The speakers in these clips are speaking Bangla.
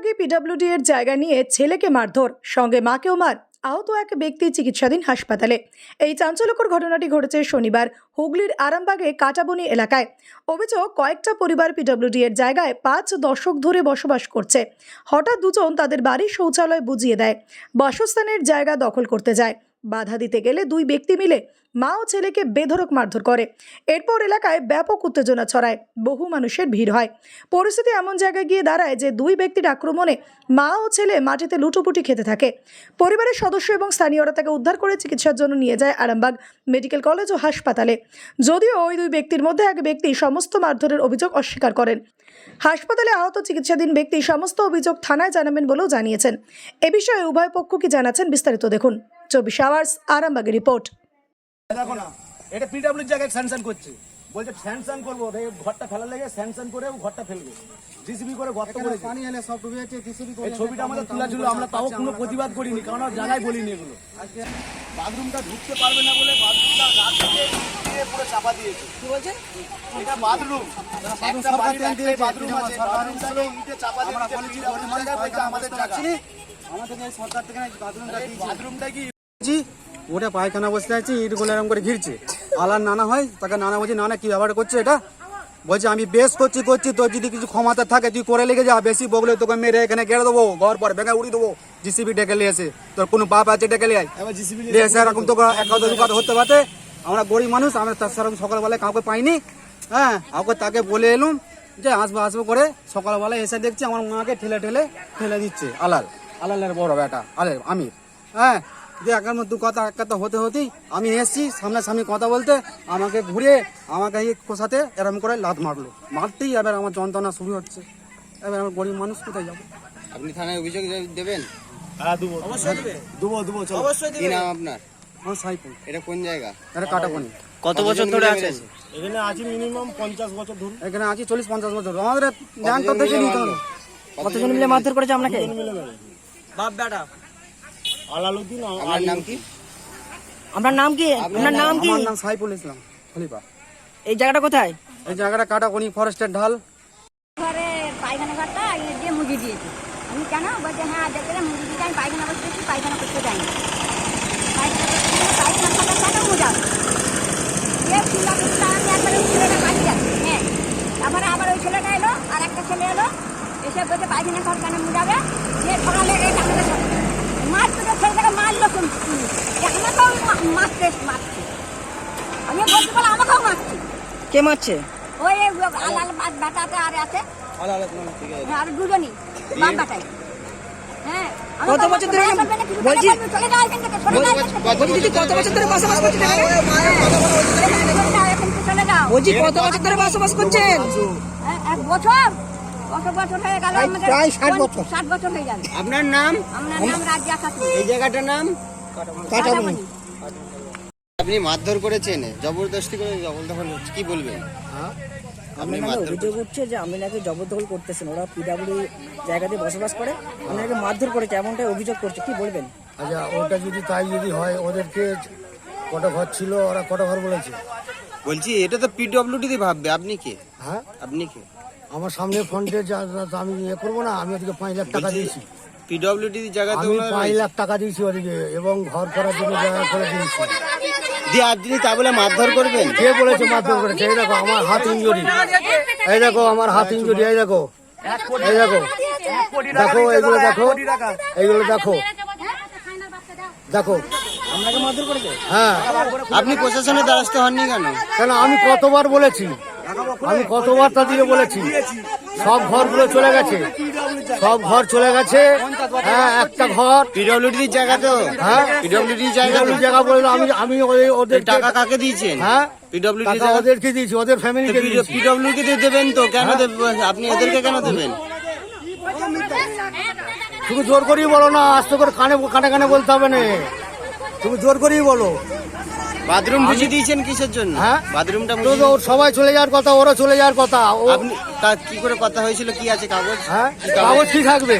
আরামবাগে পিডাব্লিউডি এর জায়গা নিয়ে ছেলেকে মারধর, সঙ্গে মাকেও মার আহত এক ব্যক্তি চিকিৎসাধীন হাসপাতালে। এই চাঞ্চল্যকর ঘটনাটি ঘটেছে শনিবার হুগলির আরামবাগে কাটাবনি এলাকায়। অভিযোগ, কয়েকটা পরিবার পিডব্লিউডি এর জায়গায় পাঁচ দশক ধরে বসবাস করছে। হঠাৎ দুজন তাদের বাড়ির শৌচালয় বুঝিয়ে দেয়, বাসস্থানের জায়গা দখল করতে যায়। বাধা দিতে গেলে দুই ব্যক্তি মিলে মা ও ছেলেকে বেধড়ক মারধর করে। এরপর এলাকায় ব্যাপক উত্তেজনা ছড়ায়, বহু মানুষের ভিড় হয়। পরিস্থিতি এমন জায়গায় গিয়ে দাঁড়ায় যে দুই ব্যক্তির আক্রমণে মা ও ছেলে মাটিতে লুটোপুটি খেতে থাকে। পরিবারের সদস্য এবং স্থানীয়রা তাকে উদ্ধার করে চিকিৎসার জন্য নিয়ে যায় আরামবাগ মেডিকেল কলেজ ও হাসপাতালে। যদিও ওই দুই ব্যক্তির মধ্যে এক ব্যক্তি সমস্ত মারধরের অভিযোগ অস্বীকার করেন। হাসপাতালে আহত চিকিৎসাধীন ব্যক্তি সমস্ত অভিযোগ থানায় জানাবেন বলেও জানিয়েছেন। এ বিষয়ে উভয় পক্ষ কি জানাচ্ছেন বিস্তারিত দেখুন। চব্বিশ আওয়ার্স আরামবাগের রিপোর্ট দেখো না এটা পিডাব্লিউর জায়গায় স্যাংশন করছে। বলছে স্যাংশন করব ঘরটা ফেলার লেগে স্যাংশন করে ও ঘরটা ফেলবে। জিসিবি করে গর্ত করে পানি এলে সব ডুবে যাচ্ছে জিসিবি এই ছবিটা আমাদের তোলা ছিল আমরা তাও কোনো প্রতিবাদ করিনি কারণ জায়গায় বলিনি এগুলো। বাথরুমটা ঢুকতে পারবে না বলে বাথরুমটা রাত থেকে দিয়ে পুরো চাপা দিয়েছে। কি বলছেন? এটা বাথরুম। একটা বাড়ির বাথরুম আছে বাথরুমটাকে ইটে চাপা দিয়ে বলছে আমাদের জায়গা আমাদের সরকার থেকে বাথরুমটা এই বাথরুমটা কি দিয়েছি ওটা পায়খানা বসতে আছি ইটগুলো এরকম করে ঘিরছে। আলার নানা হয় তাকে নানা বলছি নানা কি ব্যাপার করছে এটা? বলছে আমি বেশ করছি করছি তোর যদি কিছু ক্ষমতা থাকে তুই করে লেগে যা বেশি বগলে তোকে মেরে এখানে গেড়ে দেবো ঘর পর ভেঙে উড়ি দেবো জিসিবি ডেকে নিয়ে এসে। তোর কোনো বাপ আছে ডেকে নিয়ে নিয়ে এসে এরকম তো এক কথা দু কথা হতে পারে আমরা গরিব মানুষ আমরা তার সেরকম সকালবেলায় কাউকে পাইনি। হ্যাঁ কাউকে তাকে বলে এলুম যে আসব আসব করে। সকালবেলায় এসে দেখছি আমার মাকে ঠেলে ঠেলে ঠেলে দিচ্ছে আলাল। আলালের বড় বেটা আলের আমির। হ্যাঁ যে একের মধ্যে কথা এক কথা হতে হতেই আমি এসছি সামনাসামনি কথা বলতে আমাকে ঘুরে আমাকে এই কোষাতে এরম করে লাত মারলো। মারতেই এবার আমার যন্ত্রণা শুরু হচ্ছে। এবার আমার গরিব মানুষ কোথায় যাব? আপনি থানায় অভিযোগ দেবেন? হ্যাঁ দেবো। অবশ্যই দেবে। দেবো দেবো চলো। কি নাম আপনার? আমার এটা কোন জায়গা? এটা কাটাপানি। কত বছর ধরে আছেন? এখানে আছি মিনিমাম পঞ্চাশ বছর ধরুন। এখানে আছি চল্লিশ পঞ্চাশ বছর। আমাদের জ্ঞান দেখে নিতে হবে। কতজন মিলে মারধর করেছে আপনাকে? বাপ বেটা। আপনার নাম কি? আপনার নাম কি? আপনার নাম কি? আমার নাম সাইফুল ইসলাম খলিফা। এই জায়গাটা কোথায়? এই জায়গাটা কাটাকনি ফরেস্টের ঢাল। ঘরে পায়খানা ঘরটা দিয়ে মুজি দিয়েছে। আমি কেন? বলছে হ্যাঁ মুজি আমি পায়খানা পায়খানা করতে পায়খানা কেন মুজাব হ্যাঁ। তারপরে আবার ওই ছেলেটা এলো আর একটা ছেলে এলো এসে বলছে পায়খানা ঘর কেন মুজাবে দিয়ে ধরালে এই টাকাটা সব মাছ তো ছেলেটাকে মারলো কিন্তু আমাকেও মা- মারতে মারছে আমি বলছি বলে আমাকেও মারছি কে মারছে ওই আলাল বাটাতে আর আছে আর দুজনই বাপ বাটাই হ্যাঁ কত বছর ধরে বলছি- দিদি কত বছর ধরে বসবাস করছেন। বলছি কত বছর ধরে বসবাস করছেন হ্যাঁ, এক বছর কত বছর হয়ে ষাট বছর ষাট বছর হয়ে যাবে আপনার নাম আমার নাম রাজিয়া খাতুন এই জায়গাটার নাম কাটাবনি আপনি মারধর করেছেন? জবরদস্তি করে জবরদখল হচ্ছে কি বলবেন? আপনি আপনার অভিযোগ উঠছে যে আপনি নাকি জবরদখল করতেছেন ওরা পিডাব্লিউ জায়গাতে বসবাস করে আপনাকে মারধর করেছে এমনটাই অভিযোগ করছে কি বলবেন? আচ্ছা ওটা যদি তাই যদি হয় ওদেরকে কটা ঘর ছিল ওরা কটা ঘর বলেছে? বলছি এটা তো পিডব্লিউডি দিয়ে ভাববে আপনি কে? হ্যাঁ। আপনি কে? আমার সামনে ফ্রন্টে আমি ইয়ে করব না আমি ওদিকে পাঁচ লাখ টাকা দিয়েছি। পিডব্লিউডি জায়গাতে আমি পাঁচ লাখ টাকা দিয়েছি ওদিকে এবং ঘর করার জন্য জায়গা করে দিয়েছি। দিয়ে আপনি তা বলে মারধর করবেন? কে বলেছে মারধর করেছে এই দেখো আমার হাত ইঞ্জুরি এই দেখো আমার হাত ইঞ্জুরি এই দেখো। এই দেখো। দেখো এগুলো দেখো। দেখো। দেখো। হ্যাঁ। আপনি প্রশাসনের দ্বারস্থ হননি কেন? কেন আমি কতবার বলেছি? আমি কতবার তাদেরকে বলেছি? সব ঘরগুলো চলে গেছে। সব ঘর চলে গেছে। হ্যাঁ একটা ঘর। পিডব্লিউডি জায়গা তো। হ্যাঁ পিডব্লিউডি জায়গা তো। জায়গা বলে আমি আমি ওই- ওদের টাকা কাকে দিয়েছেন? হ্যাঁ পিডব্লিউডি ওদেরকে দিয়েছি ওদের ফ্যামিলিকে দিয়েছি। পিডব্লিউ কে দেবেন তো? কেন দেব- আপনি এদেরকে কেন দেবেন? তুমি জোর করেই বলো না আস্তে করে কানে কানে কানে বলতে হবে না। তুমি জোর করেই বলো। বাথরুম বুঝিয়ে দিয়েছেন কিসের জন্য? হ্যাঁ? বাথরুমটা তো তো ওর সবাই চলে যাওয়ার কথা ওরা চলে যাওয়ার কথা। ও আপনি তা কি করে কথা হয়েছিল? কি আছে কাগজ? হ্যাঁ? কাগজ? কি থাকবে।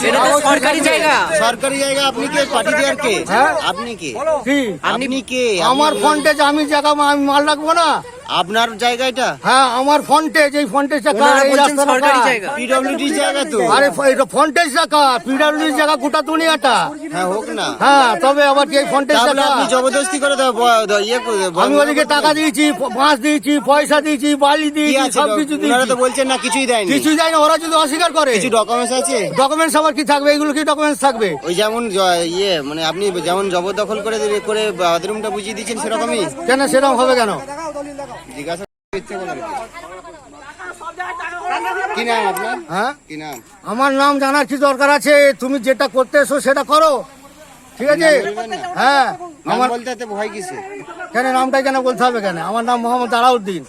কি সরকারি জায়গা। সরকারি জায়গা আপনি কে? পার্টি দেওয়ার কে? হ্যাঁ? আপনি কে? কি? আপনি কে? আমার ফোনটা আমি জায়গা আমি মাল রাখব না? আপনার জায়গা এটা? হ্যাঁ আমার ফন্টেজ এই ফন্টেজটা কার এই রাস্তাটা সরকারি জায়গা। পিডব্লিউডি জায়গা তো। আরে এটা ফন্টেজটা কার পিডব্লিউডি জায়গা গোটা দুনিয়াটা। হ্যাঁ হোক না। হ্যাঁ তবে আবার এই ফন্টেজটা আপনি জবরদস্তি করে দাও ইয়ে করে আমি ওদিকে টাকা দিয়েছি বাঁশ দিয়েছি পয়সা দিয়েছি বালি দিয়েছি দিয়েছি সব কিছু ওনারা তো বলছেন না কিছুই দেয়নি। কিছুই যায় না ওরা যদি অস্বীকার করে। কিছু ডকুমেন্টস আছে? ডকুমেন্টস আবার কি থাকবে? এগুলো কি ডকুমেন্টস থাকবে? ওই যেমন ইয়ে মানে আপনি যেমন জবরদখল করে করে বাথরুমটা বুঝিয়ে দিচ্ছেন সেরকমই? কেন সেরকম হবে কেন? জিজ্ঞাসা করতে বলেন। কি নাম আপনার হ্যাঁ? কি নাম? আমার নাম জানার কি দরকার আছে? তুমি যেটা করতে এসো সেটা করো। ঠিক আছে? হ্যাঁ আমার বলতে ভয় কিসে কেন? নামটাই কেন বলতে হবে কেন? আমার নাম মোহাম্মদ আলাউদ্দিন।